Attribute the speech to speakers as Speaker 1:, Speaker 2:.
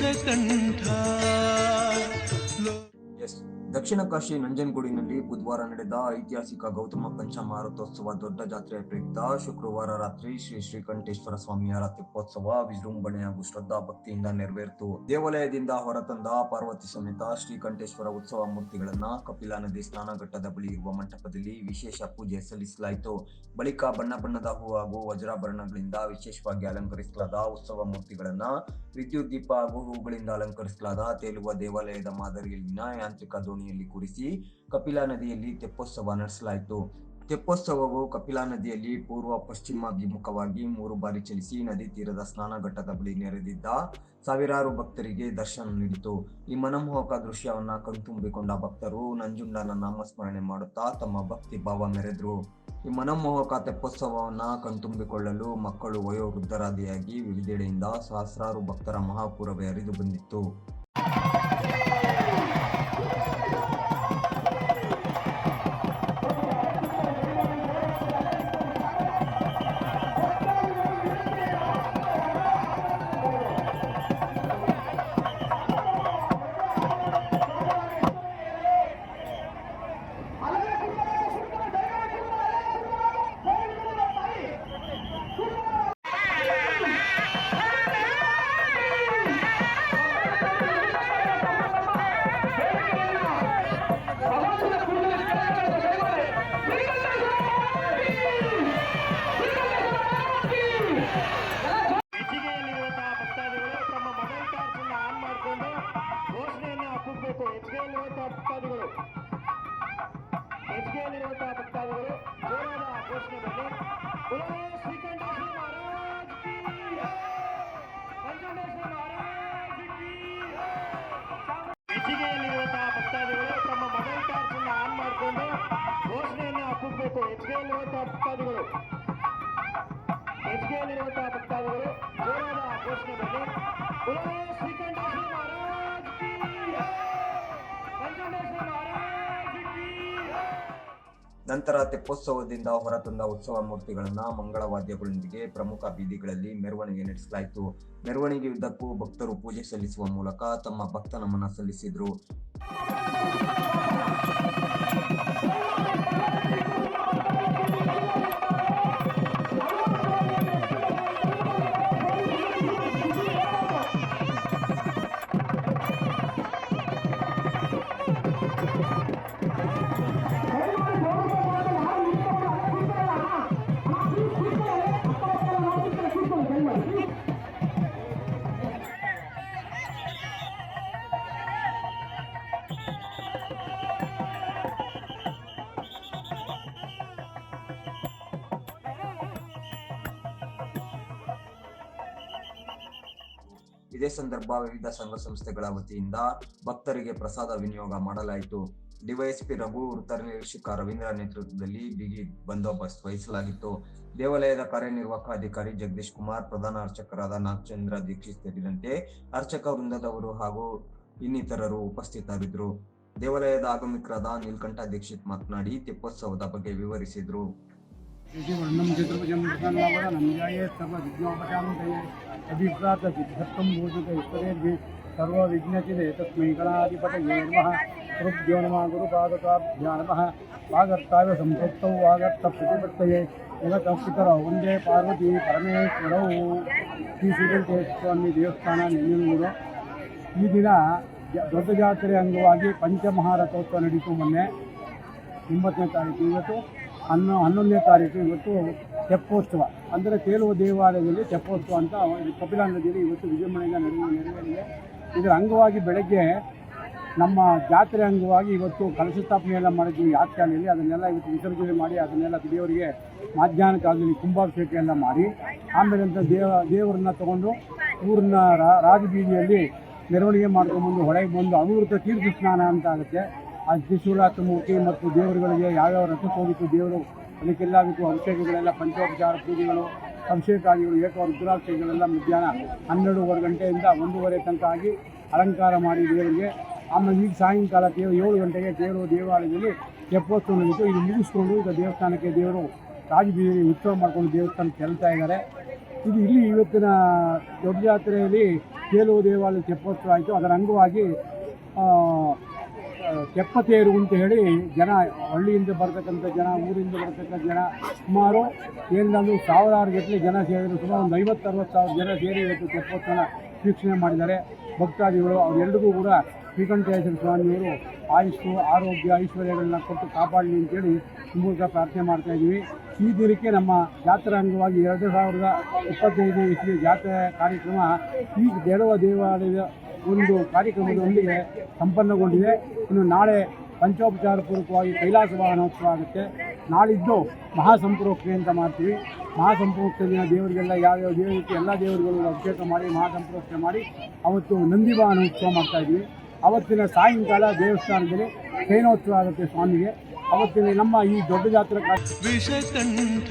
Speaker 1: कंठा। ದಕ್ಷಿಣ ಕಾಶಿ ನಂಜನಗೂಡಿನಲ್ಲಿ ಬುಧವಾರ ನಡೆದ ಐತಿಹಾಸಿಕ ಗೌತಮ ಪಂಚಮಾರುತೋತ್ಸವ ದೊಡ್ಡ ಜಾತ್ರೆಯ ಪ್ರಯುಕ್ತ ಶುಕ್ರವಾರ ರಾತ್ರಿ ಶ್ರೀ ಶ್ರೀಕಂಠೇಶ್ವರ ಸ್ವಾಮಿಯ ರಥೋತ್ಸವ ವಿಜೃಂಭಣೆ ಹಾಗೂ ಶ್ರದ್ಧಾ ಭಕ್ತಿಯಿಂದ ನೆರವೇರಿತು. ದೇವಾಲಯದಿಂದ ಹೊರತಂದ ಪಾರ್ವತಿ ಸಮೇತ ಶ್ರೀಕಂಠೇಶ್ವರ ಉತ್ಸವ ಮೂರ್ತಿಗಳನ್ನ ಕಪಿಲಾ ನದಿ ಸ್ನಾನಘಟ್ಟದ ಬಳಿ ಇರುವ ಮಂಟಪದಲ್ಲಿ ವಿಶೇಷ ಪೂಜೆ ಸಲ್ಲಿಸಲಾಯಿತು. ಬಳಿಕ ಬಣ್ಣ ಬಣ್ಣದ ಹೂ ಹಾಗೂ ವಜ್ರಾಭರಣಗಳಿಂದ ವಿಶೇಷವಾಗಿ ಅಲಂಕರಿಸಲಾದ ಉತ್ಸವ ಮೂರ್ತಿಗಳನ್ನ ವಿದ್ಯುತ್ ದೀಪ ಹಾಗೂ ಹೂಗಳಿಂದ ಅಲಂಕರಿಸಲಾದ ತೇಲುವ ದೇವಾಲಯದ ಮಾದರಿಯಲ್ಲಿನ ಯಾಂತ್ರಿಕ ದೋಣಿಯಲ್ಲಿ ಕೂರಿಸಿ ಕಪಿಲಾ ನದಿಯಲ್ಲಿ ತೆಪ್ಪೋತ್ಸವ ನಡೆಸಲಾಯಿತು. ತೆಪ್ಪೋತ್ಸವವು ಕಪಿಲಾ ನದಿಯಲ್ಲಿ ಪೂರ್ವ ಪಶ್ಚಿಮಾಭಿಮುಖವಾಗಿ ಮೂರು ಬಾರಿ ಚಲಿಸಿ ನದಿ ತೀರದ ಸ್ನಾನಘಟ್ಟದ ಬಳಿ ನೆರೆದಿದ್ದ ಸಾವಿರಾರು ಭಕ್ತರಿಗೆ ದರ್ಶನ ನೀಡಿತು. ಈ ಮನಮೋಹಕ ದೃಶ್ಯವನ್ನ ಕಣ್ತುಂಬಿಕೊಂಡ ಭಕ್ತರು ನಂಜುಂಡನ ನಾಮಸ್ಮರಣೆ ಮಾಡುತ್ತಾ ತಮ್ಮ ಭಕ್ತಿ ಭಾವ ಮೆರೆದ್ರು. ಈ ಮನಮೋಹಕ ತೆಪ್ಪೋತ್ಸವವನ್ನ ಕಣ್ತುಂಬಿಕೊಳ್ಳಲು ಮಕ್ಕಳು ವಯೋವೃದ್ಧರಾದಿಯಾಗಿ ವಿವಿಧೆಡೆಯಿಂದ ಸಹಸ್ರಾರು ಭಕ್ತರ ಮಹಾಪೂರವೇ ಹರಿದು ಬಂದಿತ್ತು.
Speaker 2: ಅಪ್ಪಬೇಕು ಹೆಚ್ಚಿಗೆಯಲ್ಲಿರುವಂತಹ ಭಕ್ತಾದಿಗಳು ಹೆಚ್ಚಿಗೆಯಲ್ಲಿರುವಂತಹ ಭಕ್ತಾದಿಗಳು, ಜೋರಾದ ಘೋಷಣೆ ಬನ್ನಿ ಪುನಃ ಶ್ರೀಕಂಠೇಶ್ವರ ಮಹಾರಾಜ್ ಕಿ ಜೈ! ನಂಜುಂಡೇಶ್ವರ ಮಹಾರಾಜ್ ಕಿ ಜೈ! ಹೆಚ್ಚಿಗೆಯಲ್ಲಿರುವಂತಹ ಭಕ್ತಾದಿಗಳು ತಮ್ಮ ಮೊಬೈಲ್ ಆನ್ ಮಾಡಿಕೊಂಡು ಘೋಷಣೆಯನ್ನು ಹಾಕಬೇಕು ಹೆಚ್ಚಿಗೆಯಲ್ಲಿರುವಂತಹ ಭಕ್ತಾದಿಗಳು
Speaker 1: ನಂತರ ತೆಪ್ಪೋತ್ಸವದಿಂದ ಹೊರತಂದ ಉತ್ಸವ ಮೂರ್ತಿಗಳನ್ನ ಮಂಗಳವಾದ್ಯಗಳೊಂದಿಗೆ ಪ್ರಮುಖ ಬೀದಿಗಳಲ್ಲಿ ಮೆರವಣಿಗೆ ನಡೆಸಲಾಯಿತು. ಮೆರವಣಿಗೆಯುದ್ದಕ್ಕೂ ಭಕ್ತರು ಪೂಜೆ ಸಲ್ಲಿಸುವ ಮೂಲಕ ತಮ್ಮ ಭಕ್ತ ನಮನ ಸಲ್ಲಿಸಿದ್ರು. ಇದೇ ಸಂದರ್ಭ ವಿವಿಧ ಸಂಘ ಸಂಸ್ಥೆಗಳ ವತಿಯಿಂದ ಭಕ್ತರಿಗೆ ಪ್ರಸಾದ ವಿನಿಯೋಗ ಮಾಡಲಾಯಿತು. ಡಿವೈಎಸ್ಪಿ ರಘು ವೃತ್ತ ನಿರೀಕ್ಷಕ ರವೀಂದ್ರ ನೇತೃತ್ವದಲ್ಲಿ ಬಿಗಿ ಬಂದೋಬಸ್ತ್ ವಹಿಸಲಾಗಿತ್ತು. ದೇವಾಲಯದ ಕಾರ್ಯನಿರ್ವಾಹಕ ಅಧಿಕಾರಿ ಜಗದೀಶ್ ಕುಮಾರ್, ಪ್ರಧಾನ ಅರ್ಚಕರಾದ ನಾಗಚಂದ್ರ ದೀಕ್ಷಿತ್ ಸೇರಿದಂತೆ ಅರ್ಚಕ ವೃಂದದವರು ಹಾಗೂ ಇನ್ನಿತರರು ಉಪಸ್ಥಿತರಿದ್ದರು. ದೇವಾಲಯದ ಆಗಮಿಕರಾದ ನೀಲ್ಕಂಠ ದೀಕ್ಷಿತ್ ಮಾತನಾಡಿ, ತೆಪ್ಪೋತ್ಸವದ ಬಗ್ಗೆ ವಿವರಿಸಿದ್ರು.
Speaker 3: इति वर्णं चतुर्भुजं प्रसन्नवदनं ध्याये सर्वविघ्नोपशां दये अभिप्रातसिद्धत्वं भूषित इष्टदेर्भि सर्वविघ्नचिदे तस्मै गणाधिपतये नमः गुरुभ्यो नमः गुरुपादकाभ्या नमः वागर्ताय सम्पृक्तौ वागर्तप्रतिपत्तये जगतः पितरौ वन्दे पार्वती परमेश्वरौ ಶ್ರೀ ಶ್ರೀಕಂಠೇಶ್ವರ ದೇವಸ್ಥಾನ ನೆನೆಯೂರು ಈ ದಿನ ಜ- ದೊಡ್ಡ ಜಾತ್ರೆ ಅಂಗವಾಗಿ ಪಂಚಮಹಾರಥೋತ್ಸವ ನಡೀತು ಮೊನ್ನೆ ಒಂಬತ್ತನೇ ತಾರೀಕು ಇವತ್ತು ಹನ್ನೊ ಹನ್ನೊಂದನೇ ತಾರೀಕು ಇವತ್ತು ತೆಪ್ಪೋತ್ಸವ. ಅಂದರೆ ತೇಲುವ ದೇವಾಲಯದಲ್ಲಿ ತೆಪ್ಪೋತ್ಸವ ಅಂತ ಕಪಿಲಾ ನದಿಯಲ್ಲಿ ಇವತ್ತು ವಿಜೃಂಭಣೆಯಿಂದ ನಡೆಯುವ ನೆರವೇರಿದೆ. ಇದರ ಅಂಗವಾಗಿ ಬೆಳಗ್ಗೆ ನಮ್ಮ ಜಾತ್ರೆ ಅಂಗವಾಗಿ ಇವತ್ತು ಕಲಶ ಸ್ಥಾಪನೆ ಎಲ್ಲ ಮಾಡಿದ್ವಿ. ಯಾತ್ರೆಯಲ್ಲಿ ಅದನ್ನೆಲ್ಲ ಇವತ್ತು ವಿಸರ್ಜನೆ ಮಾಡಿ ಅದನ್ನೆಲ್ಲ ದೇವರಿಗೆ ಕಾಲದಲ್ಲಿ ಕುಂಭಾಭಿಷೇಕ ಎಲ್ಲ ಮಾಡಿ. ಆಮೇಲೆ ಅಂತ ದೇವ, ದೇವರನ್ನ ತಗೊಂಡು ಊರಿನ ರಾಜಬೀದಿಯಲ್ಲಿ ಮೆರವಣಿಗೆ ಮಾಡ್ಕೊಂಡ್ಬಂದು ಹೊಳೆಗೆ ಬಂದು ಅಮೃತ ತೀರ್ಥ ಸ್ನಾನ ಅಂತ ಆಗುತ್ತೆ. ಆ ತ್ರಿಶೂಲ ಮೂರ್ತಿ ಮತ್ತು ದೇವರುಗಳಿಗೆ ಯಾವ್ಯಾವ ರಥಕ್ಕೆ ಹೋಗಿತ್ತು ದೇವರು ಅದಕ್ಕೆಲ್ಲ ಅದಕ್ಕೂ ಅಭಿಷೇಕಗಳೆಲ್ಲ ಪಂಚೋಪಚಾರ ಪೂಜೆಗಳು, ಅಭಿಷೇಕಾದಿಗಳು, ಏಕ ರುದ್ರಾಭಿಷೇಕಗಳೆಲ್ಲ ಮಧ್ಯಾಹ್ನ ಹನ್ನೆರಡೂವರೆ ಗಂಟೆಯಿಂದ ಒಂದೂವರೆ ತನಕ ಆಗಿ ಅಲಂಕಾರ ಮಾಡಿ ದೇವರಿಗೆ. ಆಮೇಲೆ ಈಗ ಸಾಯಂಕಾಲ ದೇವ ಏಳು ಗಂಟೆಗೆ ದೇವರು ದೇವಾಲಯದಲ್ಲಿ ತೆಪ್ಪೋತ್ಸವ ನಡೀತು ಇದು ಮುಗಿಸ್ಕೊಂಡು ಈಗ ದೇವಸ್ಥಾನಕ್ಕೆ ದೇವರು ರಾಜಬೀದಿ ಉತ್ಸವ ಮಾಡ್ಕೊಂಡು ದೇವಸ್ಥಾನಕ್ಕೆ ತೆರಳ್ತಾ ಇದ್ದಾರೆ. ಇದು ಇಲ್ಲಿ ಇವತ್ತಿನ ದೊಡ್ಡ ಜಾತ್ರೆಯಲ್ಲಿ ಕೇಳುವ ದೇವಾಲಯ ತೆಪ್ಪೋತ್ಸವ ಆಯಿತು. ಅದರ ಅಂಗವಾಗಿ ತೆಪ್ಪತೇರು ಅಂತ ಹೇಳಿ ಜನ ಹಳ್ಳಿಯಿಂದ ಬರ್ತಕ್ಕಂಥ ಜನ, ಊರಿಂದ ಬರ್ತಕ್ಕಂಥ ಜನ ಸುಮಾರು ಏನಂದ್ರೆ ಸಾವಿರಾರು ಗಟ್ಟಲೆ ಜನ ಸೇರಿದ್ರು. ಸುಮಾರು ಒಂದು ಐವತ್ತು ಅರವತ್ತು ಸಾವಿರ ಜನ ಸೇರಿ ಇವತ್ತು ತೆಪ್ಪೋತ್ಸವನ ವೀಕ್ಷಣೆ ಮಾಡಿದ್ದಾರೆ. ಭಕ್ತಾದಿಗಳು ಅವರೆಲ್ಲರಿಗೂ ಕೂಡ ಶ್ರೀಕಂಠೇಶ್ವರ ಸ್ವಾಮಿಯವರು ಆಯುಷ್ ಆರೋಗ್ಯ, ಐಶ್ವರ್ಯಗಳನ್ನ ಕೊಟ್ಟು ಕಾಪಾಡಲಿ ಅಂತೇಳಿ ಮೂಲಕ ಪ್ರಾರ್ಥನೆ ಮಾಡ್ತಾ ಇದ್ದೀವಿ. ಈ ದಿನಕ್ಕೆ ನಮ್ಮ ಜಾತ್ರಾ ಅಂಗವಾಗಿ ಎರಡು ಸಾವಿರದ ಇಪ್ಪತ್ತೈದು ಇಸ್ವಿ ಜಾತ್ರೆ ಕಾರ್ಯಕ್ರಮ ಈ ದೇವ ದೇವಾಲಯದ ಒಂದು ಕಾರ್ಯಕ್ರಮದೊಂದಿಗೆ ಸಂಪನ್ನಗೊಂಡಿದೆ. ಇನ್ನು ನಾಳೆ ಪಂಚೋಪಚಾರ ಪೂರ್ವಕವಾಗಿ ಕೈಲಾಸ ವಾಹನೋತ್ಸವ ಆಗುತ್ತೆ. ನಾಳಿದ್ದು ಮಹಾಸಂಪ್ರೋಕ್ತಿ ಅಂತ ಮಾಡ್ತೀವಿ. ಮಹಾಸಂಪ್ರೋಕ್ತ ದಿನ ದೇವರಿಗೆಲ್ಲ ಯಾವ್ಯಾವ ದೇವರಿಗೆ ಎಲ್ಲ ದೇವರುಗಳು ಅಭಿಷೇಕ ಮಾಡಿ ಮಹಾಸಂಪ್ರೋಕ್ತಿ ಮಾಡಿ ಅವತ್ತು ನಂದಿ ವಾಹನೋತ್ಸವ ಮಾಡ್ತಾ ಇದ್ವಿ ಅವತ್ತಿನ ಸಾಯಂಕಾಲ ದೇವಸ್ಥಾನದಲ್ಲಿ ಶಯನೋತ್ಸವ ಆಗುತ್ತೆ ಸ್ವಾಮಿಗೆ. ಅವತ್ತಿನ ನಮ್ಮ ಈ ದೊಡ್ಡ ಜಾತ್ರೆ
Speaker 4: ವಿಷಕಂಠ.